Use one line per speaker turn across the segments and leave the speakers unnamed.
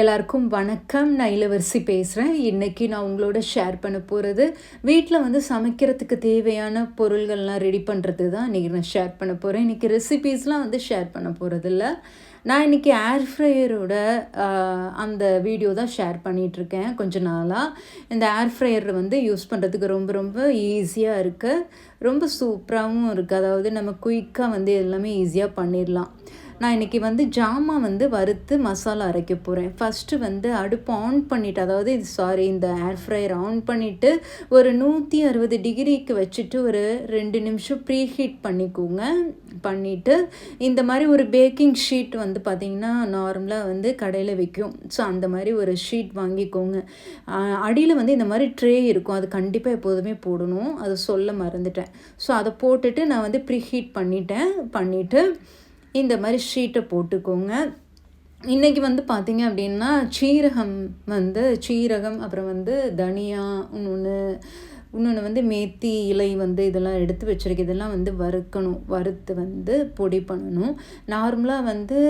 எல்லாருக்கும் வணக்கம். நான் இளவரசி பேசுகிறேன் இன்றைக்கி நான் உங்களோட ஷேர் பண்ண போகிறது வீட்டில் வந்து சமைக்கிறதுக்கு தேவையான பொருள்கள்லாம் ரெடி பண்ணுறது தான். இன்றைக்கி நான் ஷேர் பண்ண போகிறேன் இன்றைக்கி ரெசிபீஸ்லாம் வந்து ஷேர் பண்ண போகிறதில்ல நான் இன்றைக்கி ஏர் ஃப்ரையரோட அந்த வீடியோ தான் ஷேர் பண்ணிகிட்ருக்கேன் கொஞ்ச நாளாக இந்த ஏர் ஃப்ரையர் வந்து யூஸ் பண்ணுறதுக்கு ரொம்ப ரொம்ப ஈஸியாக இருக்குது ரொம்ப சூப்பராகவும் இருக்குது அதாவது நம்ம குயிக்காக வந்து எல்லாமே ஈஸியாக பண்ணிடலாம். நான் இன்றைக்கி வந்து ஜாமா வந்து வறுத்து மசாலா அரைக்க போகிறேன் ஃபஸ்ட்டு வந்து அடுப்பு ஆன் பண்ணிவிட்டு அதாவது இது சாரி இந்த ஏர் ஃப்ரையர் ஆன் பண்ணிவிட்டு ஒரு நூற்றி அறுபது டிகிரிக்கு வச்சுட்டு ஒரு ரெண்டு நிமிஷம் ப்ரீ ஹீட் பண்ணிக்கோங்க. பண்ணிவிட்டு இந்த மாதிரி ஒரு பேக்கிங் ஷீட் வந்து பார்த்திங்கன்னா நார்மலாக வந்து கடையில் விற்கும் ஸோ அந்த மாதிரி ஒரு ஷீட் வாங்கிக்கோங்க. அடியில் வந்து இந்த மாதிரி ட்ரே இருக்கும். அது கண்டிப்பாக எப்போதுமே போடணும். அது சொல்ல மறந்துட்டேன். ஸோ அதை போட்டுட்டு நான் வந்து ப்ரீ ஹீட் பண்ணிட்டேன். பண்ணிவிட்டு இந்த மாதிரி ஷீட்டை போட்டுக்கோங்க. இன்றைக்கி வந்து பார்த்திங்க அப்படின்னா சீரகம் வந்து சீரகம் அப்புறம் வந்து தனியா இன்னொன்று இன்னொன்று வந்து மேத்தி இலை வந்து இதெல்லாம் எடுத்து வச்சுருக்கு இதெல்லாம் வந்து வறுக்கணும். வறுத்து வந்து பொடி பண்ணணும். நார்மலாக வந்து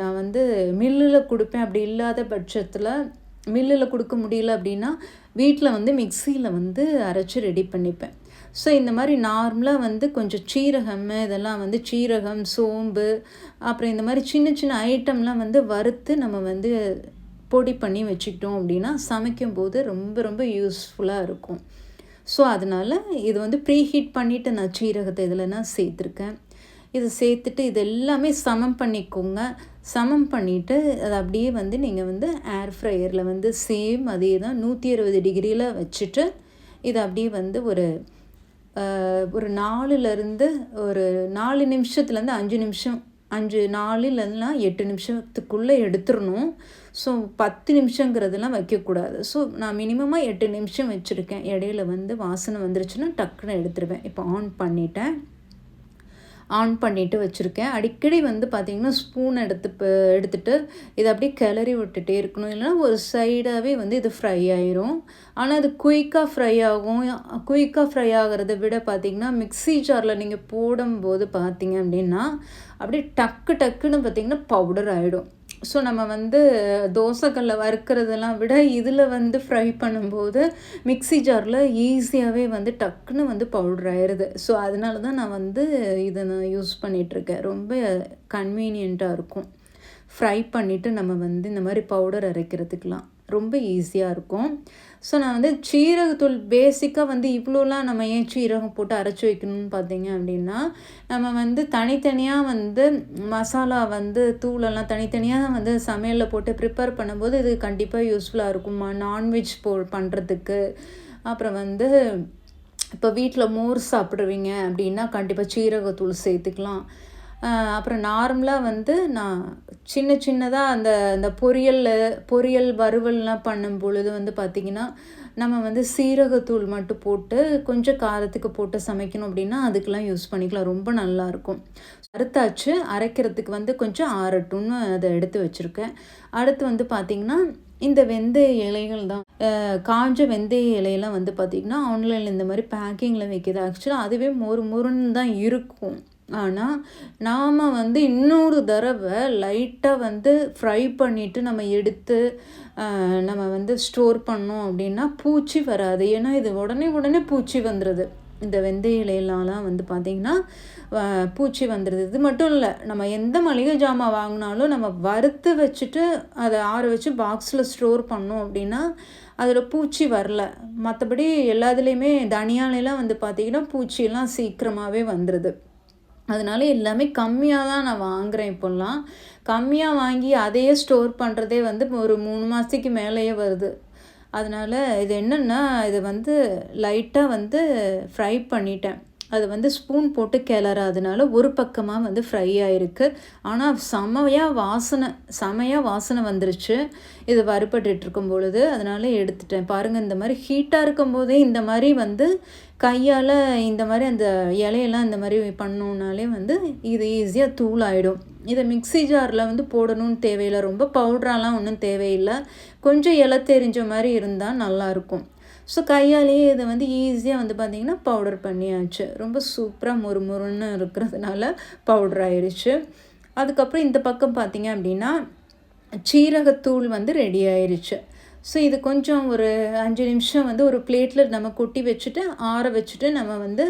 நான் வந்து மில்லில் கொடுப்பேன். அப்படி இல்லாத பட்சத்தில் மில்லில் கொடுக்க முடியல அப்படின்னா வீட்டில் வந்து மிக்சியில் வந்து அரைச்சி ரெடி பண்ணிப்பேன். ஸோ இந்த மாதிரி நார்மலாக வந்து கொஞ்சம் சீரகம் இதெல்லாம் வந்து சீரகம் சோம்பு அப்புறம் இந்த மாதிரி சின்ன சின்ன ஐட்டம்லாம் வந்து வறுத்து நம்ம வந்து பொடி பண்ணி வச்சுக்கிட்டோம் அப்படின்னா சமைக்கும் போது ரொம்ப ரொம்ப யூஸ்ஃபுல்லாக இருக்கும். ஸோ அதனால் இது வந்து ப்ரீ ஹீட் பண்ணிவிட்டு நான் சீரகத்தை இதில் நான் சேர்த்துருக்கேன். இது சேர்த்துட்டு இது எல்லாமே சமம் பண்ணிக்கோங்க. சமம் பண்ணிவிட்டு அதை அப்படியே வந்து நீங்கள் வந்து ஏர் ஃப்ரையரில் வந்து சேம் அதே தான் நூற்றி அறுபது டிகிரியில் வச்சுட்டு இதை அப்படியே வந்து ஒரு ஒரு நாலுலேருந்து ஒரு நாலு நிமிஷத்துலேருந்து அஞ்சு நிமிஷம் அஞ்சு நாலுலலாம் எட்டு நிமிஷத்துக்குள்ளே எடுத்துடணும். ஸோ பத்து நிமிஷங்கிறதெல்லாம் வைக்கக்கூடாது. ஸோ நான் மினிமமாக எட்டு நிமிஷம் வச்சுருக்கேன். இடையில வந்து வாசனை வந்துருச்சுன்னா டக்குன்னு எடுத்துருவேன். இப்போ ஆன் பண்ணிட்டேன். ஆன் பண்ணிவிட்டு வச்சுருக்கேன். அடிக்கடி வந்து பார்த்திங்கன்னா ஸ்பூன் எடுத்து எடுத்துகிட்டு இதை அப்படியே கிளறி விட்டுட்டே இருக்கணும். இல்லைனா ஒரு சைடாகவே வந்து இது ஃப்ரை ஆயிரும். ஆனால் அது குயிக்காக ஃப்ரை ஆகும். குயிக்காக ஃப்ரை ஆகிறத விட பார்த்திங்கன்னா மிக்சி ஜாரில் நீங்கள் போடும்போது பார்த்திங்க அப்படின்னா அப்படியே டக்கு டக்குன்னு பார்த்திங்கன்னா பவுடர் ஆகிடும் ஸோ நம்ம வந்து தோசைக்கல்ல வறுக்கிறதெல்லாம் விட இதில் வந்து ஃப்ரை பண்ணும்போது மிக்சி ஜாரில் ஈஸியாகவே வந்து டக்குன்னு வந்து பவுடர் ஆயிடுது ஸோ அதனால தான் நான் வந்து இதை நான் யூஸ் பண்ணிகிட்ருக்கேன் ரொம்ப கன்வீனியண்ட்டாக இருக்கும். ஃப்ரை பண்ணிவிட்டு நம்ம வந்து இந்த மாதிரி பவுடர் அரைக்கிறதுக்கெலாம் ரொம்ப ஈஸியாக இருக்கும். ஸோ நான் வந்து சீரகத்தூள் பேசிக்காக வந்து இவ்வளோலாம் நம்ம ஏன் சீரகம் போட்டு அரைச்சி வைக்கணும்னு பார்த்தீங்க அப்படின்னா நம்ம வந்து தனித்தனியாக வந்து மசாலா வந்து தூளெல்லாம் தனித்தனியாக வந்து சமையலில் போட்டு ப்ரிப்பேர் பண்ணும்போது இது கண்டிப்பாக யூஸ்ஃபுல்லாக இருக்குமா. நான்வெஜ் போ பண்ணுறதுக்கு அப்புறம் வந்து இப்போ வீட்டில் மோர் சாப்பிடுவீங்க அப்படின்னா கண்டிப்பாக சீரகத்தூள் சேர்த்துக்கலாம். அப்புறம் நார்மலாக வந்து நான் சின்ன சின்னதாக அந்த அந்த பொரியல் பொரியல் வறுவல்லாம் பண்ணும் பொழுது வந்து பார்த்திங்கன்னா நம்ம வந்து சீரகத்தூள் மட்டும் போட்டு கொஞ்சம் காரத்துக்கு போட்டு சமைக்கணும் அப்படின்னா அதுக்கெலாம் யூஸ் பண்ணிக்கலாம். ரொம்ப நல்லாயிருக்கும் அறுத்தாச்சு அரைக்கிறதுக்கு வந்து கொஞ்சம் ஆறட்டும்னு அதை எடுத்து வச்சுருக்கேன். அடுத்து வந்து பார்த்திங்கன்னா இந்த வெந்தய இலைகள் தான். காஞ்ச வெந்தய இலையெல்லாம் வந்து பார்த்திங்கன்னா ஆன்லைனில் இந்த மாதிரி பேக்கிங்கில் வைக்கிது ஆக்சுவலாக அதுவே மொறு மொறுன்னு தான் இருக்கும். ஆனால் நாம் வந்து இன்னொரு தடவை லைட்டாக வந்து ஃப்ரை பண்ணிவிட்டு நம்ம எடுத்து நம்ம வந்து ஸ்டோர் பண்ணோம் அப்படின்னா பூச்சி வராது. ஏன்னா இது உடனே உடனே பூச்சி வந்துடுது இந்த வெந்தய இலையிலலாம் வந்து பார்த்திங்கன்னா பூச்சி வந்துடுது இது மட்டும் இல்லை நம்ம எந்த மளிகை ஜாமான் வாங்கினாலும் நம்ம வறுத்து வச்சுட்டு அதை ஆற வச்சு பாக்ஸில் ஸ்டோர் பண்ணோம் அப்படின்னா அதில் பூச்சி வரல. மற்றபடி எல்லாத்துலேயுமே தனியாலெலாம் வந்து பார்த்திங்கன்னா பூச்சியெல்லாம் சீக்கிரமாகவே வந்துடுது அதனால எல்லாமே கம்மியாக தான் நான் வாங்குகிறேன் இப்போல்லாம். கம்மியாக வாங்கி அதையே ஸ்டோர் பண்ணுறதே வந்து ஒரு மூணு மாதத்துக்கு மேலேயே வருது. அதனால் இது என்னென்னா இது வந்து லைட்டாக வந்து ஃப்ரை பண்ணிட்டேன். அது வந்து ஸ்பூன் போட்டு கிளறாதனால ஒரு பக்கமாக வந்து ஃப்ரை ஆகிருக்கு ஆனால் செமையாக வாசனை செமையாக வாசனை வந்துருச்சு. இது வறுபட்டுருக்கும் பொழுது அதனால் எடுத்துட்டேன். பாருங்கள் இந்த மாதிரி ஹீட்டாக இருக்கும் போதே இந்த மாதிரி வந்து கையால் இந்த மாதிரி அந்த இலையெல்லாம் இந்த மாதிரி பண்ணோன்னாலே வந்து இது ஈஸியாக தூள் ஆகிடும் இதை மிக்சி ஜாரில் வந்து போடணும்னு தேவையில்லை. ரொம்ப பவுட்ராலாம் ஒன்றும் தேவையில்லை. கொஞ்சம் இலை தெரிஞ்ச மாதிரி இருந்தால் நல்லாயிருக்கும் ஸோ கையாலேயே இதை வந்து ஈஸியாக வந்து பார்த்திங்கன்னா பவுடர் பண்ணியாச்சு. ரொம்ப சூப்பராக மொறுமொறுன்னு இருக்கிறதுனால பவுடர் ஆயிடுச்சு. அதுக்கப்புறம் இந்த பக்கம் பார்த்திங்க அப்படின்னா சீரகத்தூள் வந்து ரெடி ஆயிடுச்சு. ஸோ இது கொஞ்சம் ஒரு அஞ்சு நிமிஷம் வந்து ஒரு பிளேட்டில் நம்ம கொட்டி வச்சுட்டு ஆற வச்சுட்டு நம்ம வந்து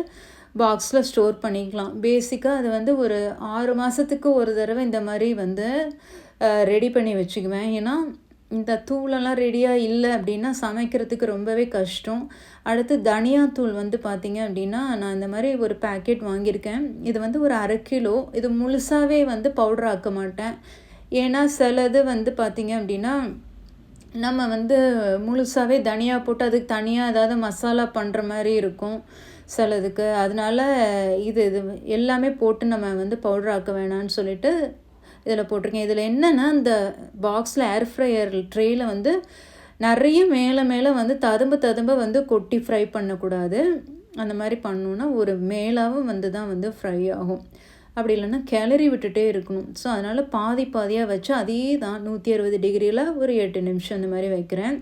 பாக்ஸில் ஸ்டோர் பண்ணிக்கலாம். பேசிக்காக அது வந்து ஒரு ஆறு மாதத்துக்கு ஒரு தடவை இந்த மாதிரி வந்து ரெடி பண்ணி வச்சுக்குவேன். ஏன்னா இந்த தூளெல்லாம் ரெடியாக இல்லை அப்படின்னா சமைக்கிறதுக்கு ரொம்பவே கஷ்டம். அடுத்து தனியாத்தூள் வந்து பார்த்திங்க அப்படின்னா நான் இந்த மாதிரி ஒரு பேக்கெட் வாங்கியிருக்கேன். இது வந்து ஒரு அரை கிலோ. இது முழுசாகவே வந்து பவுடர் ஆக்க மாட்டேன். ஏன்னா சிலது வந்து பார்த்திங்க அப்படின்னா நம்ம வந்து முழுசாகவே தனியாக போட்டு அதுக்கு தனியாக ஏதாவது மசாலா பண்ணுற மாதிரி இருக்கும் சிலதுக்கு. அதனால இது இது எல்லாமே போட்டு நம்ம வந்து பவுடர் ஆக்க வேணாம்னு சொல்லிட்டு இதில் போட்டிருக்கேன். இதில் என்னென்னா இந்த பாக்ஸில் ஏர் ஃப்ரையர் ட்ரேயில் வந்து நிறைய மேலே மேலே வந்து ததும்பு ததும்ப வந்து கொட்டி ஃப்ரை பண்ணக்கூடாது. அந்த மாதிரி பண்ணோன்னா ஒரு மேலாவும் வந்து தான் வந்து ஃப்ரை ஆகும். அப்படி இல்லைன்னா கிளறி விட்டுட்டே இருக்கணும். ஸோ அதனால் பாதி பாதியாக வச்சு அதே தான் நூற்றி அறுபது டிகிரியில் ஒரு எட்டு நிமிஷம் இந்த மாதிரி வைக்கிறேன்.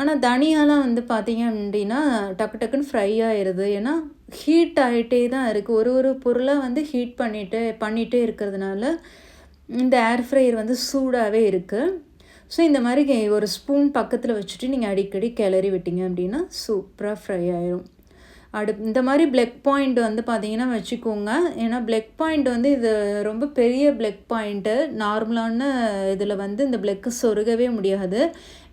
ஆனால் தனியாலாம் வந்து பார்த்திங்க அப்படின்னா டக்கு டக்குன்னு ஃப்ரை ஆயிடுது ஏன்னா ஹீட் ஆகிட்டே தான் இருக்குது ஒரு ஒரு பொருளாக வந்து ஹீட் பண்ணிட்டு பண்ணிகிட்டே இருக்கிறதுனால இந்த ஏர் ஃப்ரையர் வந்து சூடாகவே இருக்குது ஸோ இந்த மாதிரி ஒரு ஸ்பூன் பக்கத்தில் வச்சுட்டு நீங்கள் அடிக்கடி கிளறி விட்டீங்க அப்படின்னா சூப்பராக ஃப்ரை ஆயிரும். அடு இந்த மாதிரி பிளக் பாயிண்ட் வந்து பார்த்தீங்கன்னா வச்சுக்கோங்க. ஏன்னா பிளக் பாயிண்ட் வந்து இது ரொம்ப பெரிய பிளக் பாயிண்ட்டு நார்மலான இதில் வந்து இந்த பிளக்கு சொருகவே முடியாது.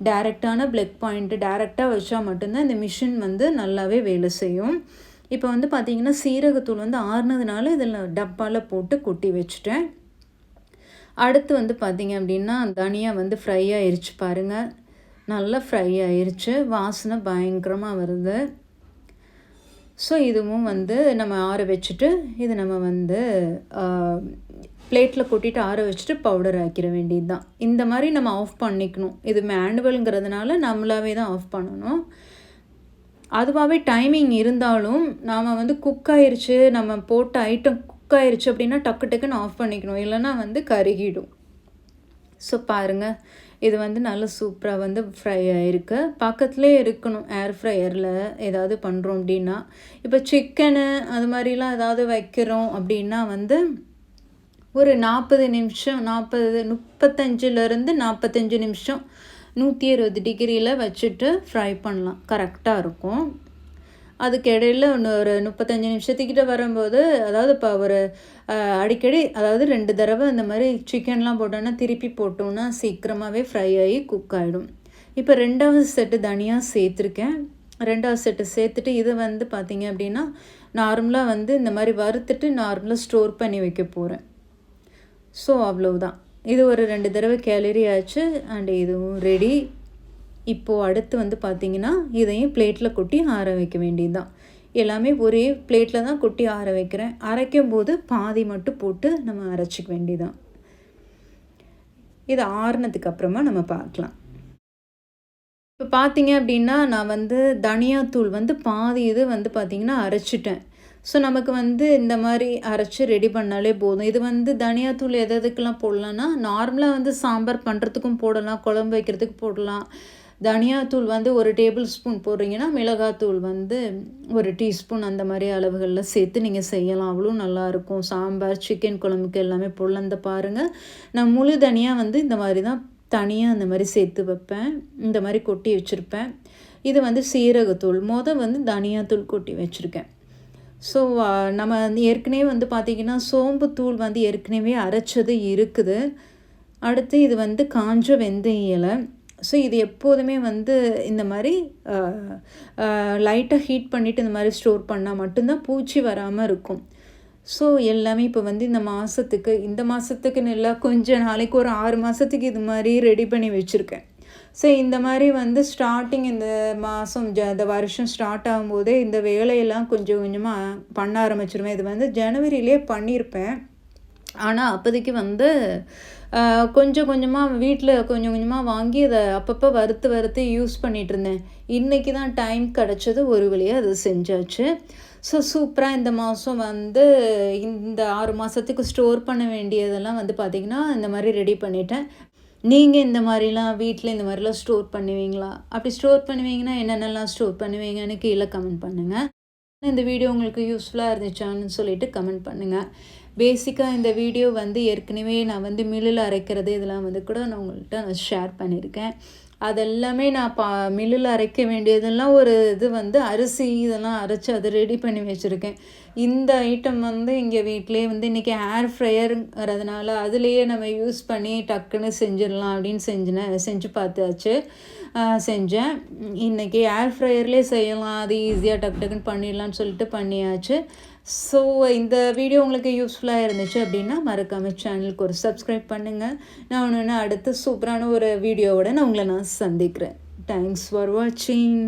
டேரெக்டான பிளக் பாயிண்ட்டு டேரெக்டாக வச்சா மட்டும்தான் இந்த மிஷின் வந்து நல்லாவே வேலை செய்யும். இப்போ வந்து பார்த்திங்கன்னா சீரகத்தூள் வந்து ஆறுனதுனால இதில் டப்பாவில் போட்டு கொட்டி வச்சுட்டேன். அடுத்து வந்து பார்த்திங்க அப்படின்னா தனியாக வந்து ஃப்ரை ஆயிடுச்சு பாருங்கள் நல்லா ஃப்ரை ஆயிடுச்சு வாசனை பயங்கரமாக வருது. ஸோ இதுவும் வந்து நம்ம ஆற வச்சுட்டு இது நம்ம வந்து பிளேட்டில் கொட்டிட்டு ஆற வச்சுட்டு பவுடர் ஆக்கிட வேண்டியது தான் இந்த மாதிரி நம்ம ஆஃப் பண்ணிக்கணும். இது மேனுவலுங்கிறதுனால நம்மளாவே தான் ஆஃப் பண்ணணும். அதுவாகவே டைமிங் இருந்தாலும் நாம் வந்து குக் ஆயிடுச்சு நம்ம போட்ட ஐட்டம் குக் ஆயிடுச்சு அப்படின்னா டக்கு டக்குன்னு ஆஃப் பண்ணிக்கணும். இல்லைன்னா வந்து கருகிடும். ஸோ பாருங்கள் இது வந்து நல்லா சூப்பராக வந்து ஃப்ரை ஆகிருக்கு பக்கத்துலேயே இருக்கணும் ஏர் ஃப்ரையரில் ஏதாவது பண்ணுறோம் அப்படின்னா. இப்போ சிக்கனு அது மாதிரிலாம் ஏதாவது வைக்கிறோம் அப்படின்னா வந்து ஒரு நாற்பது நிமிஷம் நாற்பது முப்பத்தஞ்சிலேருந்து நாற்பத்தஞ்சு நிமிஷம் நூற்றி இருபது டிகிரியில் வச்சுட்டு ஃப்ரை பண்ணலாம். கரெக்டாக இருக்கும். அதுக்கு இடையில ஒன்று ஒரு முப்பத்தஞ்சு நிமிஷத்துக்கிட்ட வரும்போது அதாவது இப்போ ஒரு அடிக்கடி அதாவது ரெண்டு தடவை இந்த மாதிரி சிக்கன்லாம் போட்டோன்னா திருப்பி போட்டோன்னா சீக்கிரமாகவே ஃப்ரை ஆகி குக் ஆகிடும் இப்போ ரெண்டாவது செட்டு தனியாக சேர்த்துருக்கேன். ரெண்டாவது செட்டு சேர்த்துட்டு இது வந்து பார்த்திங்க அப்படின்னா நார்மலாக வந்து இந்த மாதிரி வறுத்துட்டு நார்மலாக ஸ்டோர் பண்ணி வைக்க போகிறேன் ஸோ அவ்வளோதான் இது ஒரு ரெண்டு தடவை கேலரி ஆச்சு அண்ட் இதுவும் ரெடி இப்போது அடுத்து வந்து பார்த்திங்கன்னா இதையும் பிளேட்டில் கொட்டி ஆற வைக்க வேண்டியது தான் எல்லாமே ஒரே பிளேட்டில் தான் கொட்டி ஆற வைக்கிறேன். அரைக்கும் போது பாதி மட்டும் போட்டு நம்ம அரைச்சிக்க வேண்டியதான் இது ஆறுனதுக்கு அப்புறமா நம்ம பார்க்கலாம். இப்போ பார்த்தீங்க அப்படின்னா நான் வந்து தனியாத்தூள் வந்து பாதி இது வந்து பார்த்திங்கன்னா அரைச்சிட்டேன். ஸோ நமக்கு வந்து இந்த மாதிரி அரைச்சி ரெடி பண்ணாலே போதும். இது வந்து தனியாத்தூள் எது எதுக்கெல்லாம் போடலான்னா நார்மலாக வந்து சாம்பார் பண்ணுறதுக்கும் போடலாம் குழம்பு வைக்கிறதுக்கு போடலாம். தனியாத்தூள் வந்து ஒரு டேபிள் ஸ்பூன் போடுறீங்கன்னா மிளகாத்தூள் வந்து ஒரு டீஸ்பூன் அந்த மாதிரி அளவுகளில் சேர்த்து நீங்கள் செய்யலாம். அவ்வளோ நல்லாயிருக்கும். சாம்பார் சிக்கன் குழம்புக்கு எல்லாமே பொருளந்த பாருங்கள் நான் முழு தனியாக வந்து இந்த மாதிரி தான் தனியாக அந்த மாதிரி சேர்த்து வைப்பேன். இந்த மாதிரி கொட்டி வச்சுருப்பேன். இது வந்து சீரகத்தூள். மொதல் வந்து தனியாத்தூள் கொட்டி வச்சுருக்கேன். ஸோ நம்ம வந்து ஏற்கனவே வந்து பார்த்திங்கன்னா சோம்பு தூள் வந்து ஏற்கனவே அரைச்சது இருக்குது. அடுத்து இது வந்து காஞ்ச வெந்தய இலை. ஸோ இது எப்போதுமே வந்து இந்த மாதிரி லைட்டாக ஹீட் பண்ணிவிட்டு இந்த மாதிரி ஸ்டோர் பண்ணால் மட்டும்தான் பூச்சி வராமல் இருக்கும். ஸோ எல்லாமே இப்போ வந்து இந்த மாதத்துக்கு இந்த மாதத்துக்குன்னு இல்லை கொஞ்சம் நாளைக்கு ஒரு ஆறு மாதத்துக்கு இது மாதிரி ரெடி பண்ணி வச்சுருக்கேன். ஸோ இந்த மாதிரி வந்து ஸ்டார்டிங் இந்த மாதம் ஜ இந்த வருஷம் ஸ்டார்ட் ஆகும்போதே இந்த வேலையெல்லாம் கொஞ்சம் கொஞ்சமாக பண்ண ஆரம்பிச்சிருவேன். இது வந்து ஜனவரியிலே பண்ணியிருப்பேன். ஆனால் அப்போதைக்கு வந்து கொஞ்சம் கொஞ்சமாக வீட்டில் கொஞ்சம் கொஞ்சமாக வாங்கி அதை அப்பப்போ வறுத்து வறுத்து யூஸ் பண்ணிகிட்டு இருந்தேன். இன்றைக்கி தான் டைம் கிடச்சது ஒரு வழியாக அது செஞ்சாச்சு. ஸோ சூப்பராக இந்த மாதம் வந்து இந்த ஆறு மாதத்துக்கு ஸ்டோர் பண்ண வேண்டியதெல்லாம் வந்து பார்த்திங்கன்னா இந்த மாதிரி ரெடி பண்ணிட்டேன். நீங்கள் இந்த மாதிரிலாம் வீட்டில் இந்த மாதிரிலாம் ஸ்டோர் பண்ணுவீங்களா? அப்படி ஸ்டோர் பண்ணுவீங்கன்னா என்னென்னலாம் ஸ்டோர் பண்ணுவீங்கன்னு கீழே கமெண்ட் பண்ணுங்கள் இந்த வீடியோ உங்களுக்கு யூஸ்ஃபுல்லாக இருந்துச்சான்னு சொல்லிட்டு கமெண்ட் பண்ணுங்கள் பேசிக்காக இந்த வீடியோ வந்து ஏற்கனவே நான் வந்து மில்லில் அரைக்கிறது இதெல்லாம் வந்து கூட நான் உங்கள்கிட்ட நான் ஷேர் பண்ணியிருக்கேன். அதெல்லாமே நான் பா மில்லில் அரைக்க வேண்டியதெல்லாம் ஒரு இது வந்து அரிசி இதெல்லாம் அரைச்சி அதை ரெடி பண்ணி வச்சுருக்கேன். இந்த ஐட்டம் வந்து இங்கே வீட்டிலே வந்து இன்றைக்கி ஏர் ஃப்ரையருங்கிறதுனால அதுலேயே நம்ம யூஸ் பண்ணி டக்குன்னு செஞ்சிடலாம் அப்படின்னு செஞ்சினேன் செஞ்சு பார்த்தாச்சு. செஞ்சேன். இன்றைக்கி ஏர் ஃப்ரையர்லேயே செய்யலாம் அது ஈஸியாக டக்கு டக்குன்னு பண்ணிடலான்னு சொல்லிட்டு பண்ணியாச்சு. ஸோ இந்த வீடியோ உங்களுக்கு யூஸ்ஃபுல்லாக இருந்துச்சு அப்படின்னா மறக்காமல் சேனலுக்கு ஒரு சப்ஸ்கிரைப் பண்ணுங்கள் நான் ஒன்று அடுத்து சூப்பரான ஒரு வீடியோவோட நான் உங்களை நான் சந்திக்கிறேன். தேங்க்ஸ் ஃபார் வாட்சிங்